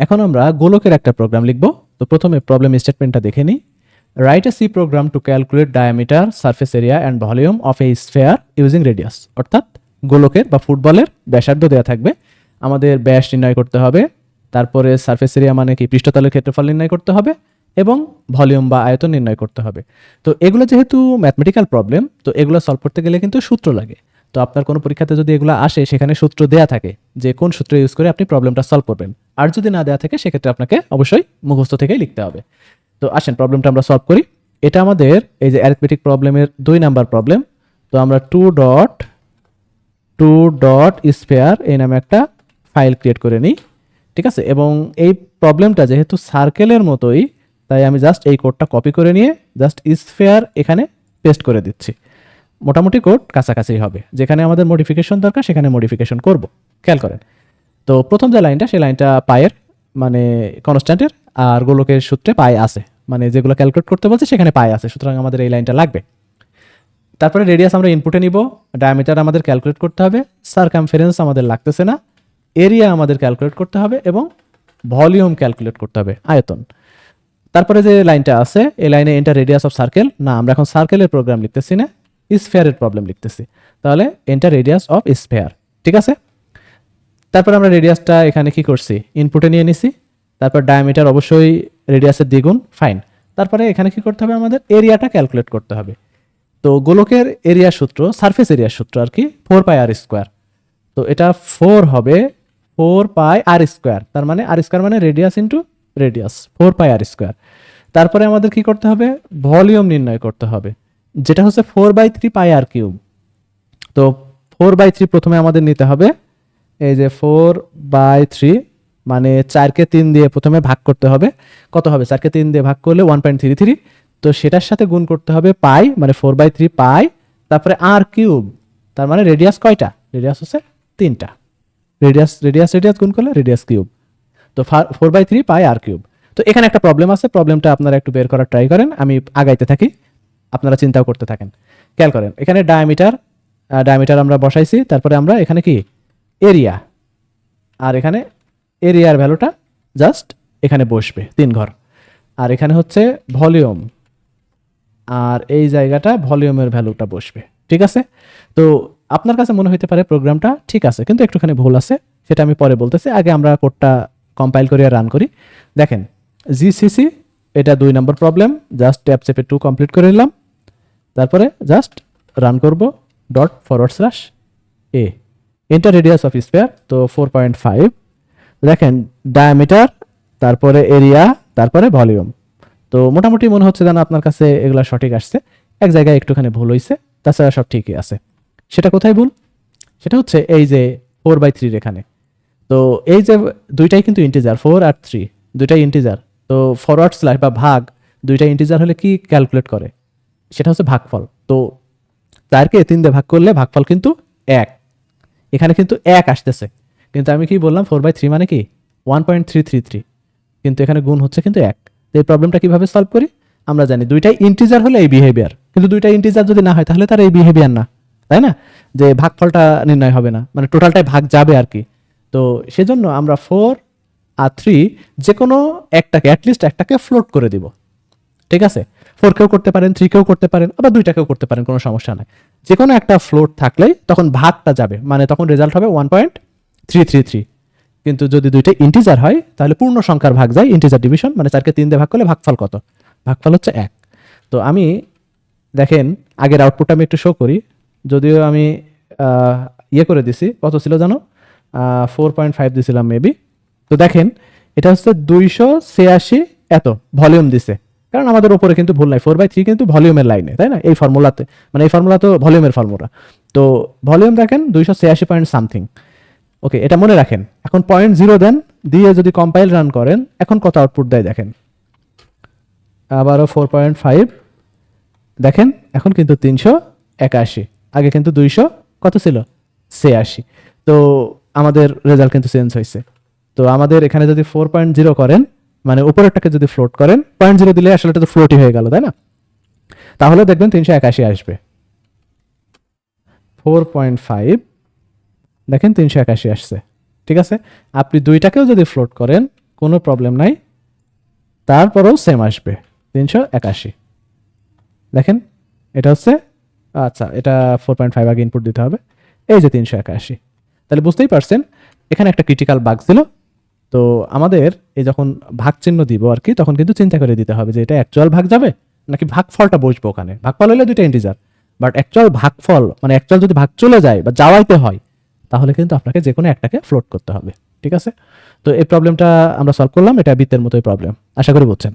এখন আমরা গোলকের একটা প্রোগ্রাম লিখব। তো প্রথমে প্রবলেম স্টেটমেন্টটা দেখে নিই। Write a C program to calculate diameter surface area and volume of a sphere using radius অর্থাৎ গোলকের বা ফুটবলের ব্যাসার্ধ দেওয়া থাকবে। আমাদের ব্যাস নির্ণয় করতে হবে। তারপরে সারফেস এরিয়া মানে কি? পৃষ্ঠতলের ক্ষেত্রফল নির্ণয় করতে হবে এবং ভলিউম বা আয়তন নির্ণয় করতে হবে। তো এগুলো যেহেতু ম্যাথমেটিক্যাল প্রবলেম তো এগুলো সলভ করতে গেলে কিন্তু সূত্র লাগে। তো আপনার কোনো পরীক্ষাতে যদি এগুলো আসে, সেখানে সূত্র দেয়া থাকে যে কোন সূত্র ইউজ করে আপনি প্রবলেমটা সলভ করবেন। আর যদি না দেওয়া থাকে, সেক্ষেত্রে আপনাকে অবশ্যই মুখস্থ থেকেই লিখতে হবে। তো আসেন প্রবলেমটা আমরা সলভ করি। এটা আমাদের এই যে অ্যারিথমেটিক প্রবলেমের দুই নাম্বার প্রবলেম তো আমরা two dot two dot sphere এই নামে একটা ফাইল ক্রিয়েট করে নিই। ঠিক আছে? এবং এই প্রবলেমটা যেহেতু সার্কেলের মতোই, তাই আমি জাস্ট এই কোডটা কপি করে নিয়ে জাস্ট স্পেয়ার এখানে পেস্ট করে দিচ্ছি। মোটামুটি কোড কাছাকাছি হবে। যেখানে আমাদের মডিফিকেশন দরকার, সেখানে মডিফিকেশন করব। খেয়াল করেন। তো প্রথম যে লাইনটা, সেই লাইনটা পায়ের মানে কনস্ট্যান্টের আর গোলকের সূত্রে পায়ে আছে। মানে যেগুলো ক্যালকুলেট করতে বলছে, সেখানে পায়ে আছে। সুতরাং আমাদের এই লাইনটা লাগবে। তারপরে রেডিয়াস আমরা ইনপুটে নিব। ডায়ামিটার আমাদের ক্যালকুলেট করতে হবে। সারকামফারেন্স আমাদের লাগতেছে না। এরিয়া আমাদের ক্যালকুলেট করতে হবে এবং ভলিউম ক্যালকুলেট করতে হবে, আয়তন। তারপরে যে লাইনটা আছে, এই লাইনে এন্টার রেডিয়াস অফ সার্কেল না, আমরা এখন সার্কেলের প্রোগ্রাম লিখতেছি না। স্ফেয়ারের প্রবলেম লিখতেছি। তাহলে এন্টার রেডিয়াস অফ স্ফেয়ার ঠিক আছে? তারপর আমরা রেডিয়াসটা এখানে কি করছি? ইনপুটে নিয়ে নিছি। তারপর ডায়ামিটার অবশ্যই রেডিয়াসের দ্বিগুণ ফাইন তারপরে এখানে কি করতে হবে আমাদের? এরিয়াটা ক্যালকুলেট করতে হবে। তো গোলকের এরিয়া সূত্র সারফেস এরিয়া সূত্র আর কি ফোর পাই আর স্কোয়ার তো এটা ফোর হবে ফোর পাই আর স্কোয়ার তার মানে আর স্কোয়ার মানে radius into radius four pi r square তারপরে আমাদের কি করতে হবে? ভলিউম নির্ণয় করতে হবে। যেটা হচ্ছে four by three pi r cube তো ফোর বাই থ্রি প্রথমে আমাদের নিতে হবে। এই যে ফোর বাই থ্রি মানে চারকে তিন দিয়ে প্রথমে ভাগ করতে হবে। কত হবে? চারকে তিন দিয়ে ভাগ করলে ওয়ান পয়েন্ট থ্রি থ্রি তো সেটার সাথে গুণ করতে হবে পাই মানে ফোর বাই থ্রি পাই তারপরে আর কিউব তার মানে রেডিয়াস কয়টা? রেডিয়াস হচ্ছে তিনটা। রেডিয়াস রেডিয়াস রেডিয়াস গুণ করলে রেডিয়াস কিউব তো four by three pi r cube তো এখানে একটা প্রবলেম আছে। প্রবলেমটা আপনারা একটু বের করার ট্রাই করেন। আমি আগাইতে থাকি। আপনারা চিন্তাও করতে থাকেন। খেয়াল করেন, এখানে ডায়ামিটার ডায়ামিটার আমরা বসাইছি, তারপরে আমরা এখানে কি? এরিয়া আর এখানে এরিয়ার ভ্যালুটা জাস্ট এখানে বসবে, তিন ঘর। আর এখানে হচ্ছে ভলিউম আর এই জায়গাটা ভলিউমের ভ্যালুটা বসবে, ঠিক আছে? তো আপনার কাছে মনে হইতে পারে প্রোগ্রামটা ঠিক আছে, কিন্তু একটুখানি ভুল আছে, সেটা আমি পরে বলতেছি। আগে আমরা কোডটা কম্পাইল করি আর রান করি। দেখেন জিসিসি এটা দুই নম্বর প্রবলেম জাস্ট ট্যাপ চেপে টু কমপ্লিট করে নিলাম। তারপরে জাস্ট রান করব dot forward slash a enter radius of sphere তো ফোর পয়েন্ট ফাইভ দেখেন ডায়ামিটার তারপরে এরিয়া তারপরে ভলিউম তো মোটামুটি মনে হচ্ছে যেন আপনার কাছে এগুলা সঠিক আসছে। এক জায়গায় একটুখানি ভুল হয়েছে তাছাড়া সব ঠিকই আছে। সেটা কোথায় ভুল? সেটা হচ্ছে এই যে ফোর বাই থ্রির এখানে। তো এই যে দুইটাই কিন্তু ইন্টিজার ফোর আর থ্রি দুইটাই ইন্টিজার তো ফরওয়ার্ড স্ল্যাশ বা ভাগ দুইটা ইন্টিজার হলে কি ক্যালকুলেট করে? সেটা হচ্ছে ভাগফল। তো চারকে তিন দিয়ে ভাগ করলে ভাগফল কিন্তু এক। এখানে কিন্তু এক আসতেছে। কিন্তু আমি কি বললাম ফোর বাই থ্রি মানে কি? One point three three three কিন্তু এখানে গুণ হচ্ছে কিন্তু এক। তো এই প্রবলেমটা কীভাবে সলভ করি? আমরা জানি দুইটাই ইন্টিজার হলে এই বিহেভিয়ার কিন্তু দুইটা ইন্টিজার যদি না হয়, তাহলে তার এই বিহেভিয়ার না। তাই না? যে ভাগফলটা নির্ণয় হবে না। মানে টোটালটাই ভাগ যাবে আর কি। তো সেজন্য আমরা ফোর আর থ্রি যে কোনো একটাকে অ্যাটলিস্ট একটাকে ফ্লোট করে দিব। ঠিক আছে? ফোর কেও করতে পারেন থ্রি কেও করতে পারেন, আবার দুইটাকেও করতে পারেন, কোনো সমস্যা নাই। যে কোনো একটা ফ্লোট থাকলেই তখন ভাগটা যাবে মানে তখন রেজাল্ট হবে one point three three three কিন্তু যদি দুইটা ইন্টিজার হয়, তাহলে পূর্ণ সংখ্যার ভাগ যায় ইন্টিজার ডিভিশন মানে চারকে তিন দিয়ে ভাগ করলে ভাগফল কত? ভাগফল হচ্ছে এক। তো আমি, দেখেন, আগের আউটপুটটা আমি একটু শো করি। যদিও আমি ইয়ে করে দিছি, কত ছিল জানো? ফোর পয়েন্ট ফাইভ দিছিলাম মেবি তো দেখেন, এটা হচ্ছে দুইশো ছিয়াশি এত ভলিউম দিছে। কারণ আমাদের উপরে কিন্তু ভুল নাই ফোর বাই থ্রি কিন্তু ভলিউমের লাইনে, তাই না? এই ফর্মুলাতে মানে এই ফর্মুলা তো ভলিউমের ফর্মুলা। তো ভলিউম দেখেন, দুইশো ছিয়াশি পয়েন্ট সামথিং ওকে এটা মনে রাখেন, এখন পয়েন্ট জিরো দেন, দিয়ে যদি কম্পাইল রান করেন, এখন কত আউটপুট দেয় দেখেন? আবারও ফোর পয়েন্ট ফাইভ দেখেন, এখন কিন্তু তিনশো একাশি, আগে কিন্তু দুইশো, কত ছিল? ছিয়াশি। তো আমাদের রেজাল্ট কিন্তু চেঞ্জ হয়েছে। তো আমাদের এখানে যদি ফোর পয়েন্ট জিরো করেন মানে উপরেরটাকে যদি ফ্লোট করেন পয়েন্ট জিরো দিলে আসলে এটা তো ফ্লোটই হয়ে গেল, তাই না? তাহলে দেখবেন তিনশো একাশি আসবে। ফোর পয়েন্ট ফাইভ দেখেন তিনশো একাশি আসছে, ঠিক আছে? আপনি দুইটাকেও যদি ফ্লোট করেন, কোনো প্রবলেম নাই, তারপরেও সেম আসবে, তিনশো একাশি। দেখেন, এটা হচ্ছে আচ্ছা এটা ফোর পয়েন্ট ফাইভ আগে ইনপুট দিতে হবে, এই যে তিনশো একাশি। তাহলে বুঝতেই পারছেন, এখানে একটা ক্রিটিক্যাল বাগ ছিল তো আমাদের এই যখন ভাগ চিহ্ন দিব আর কি, তখন কিন্তু চিন্তা করে দিতে হবে যে এটা অ্যাকচুয়াল ভাগ যাবে নাকি ভাগফলটা বসবো ওখানে? ভাগফল হলে দুইটা ইন্টিজার বাট অ্যাকচুয়াল ভাগফল মানে অ্যাকচুয়াল যদি ভাগ চলে যায় বা যাওয়াইতে হয়, তাহলে কিন্তু আপনাকে যে কোনো একটাকে ফ্লোট করতে হবে, ঠিক আছে? তো এই প্রবলেমটা আমরা সলভ করলাম, এটা বৃত্তের মতোই প্রবলেম আশা করি বুঝছেন।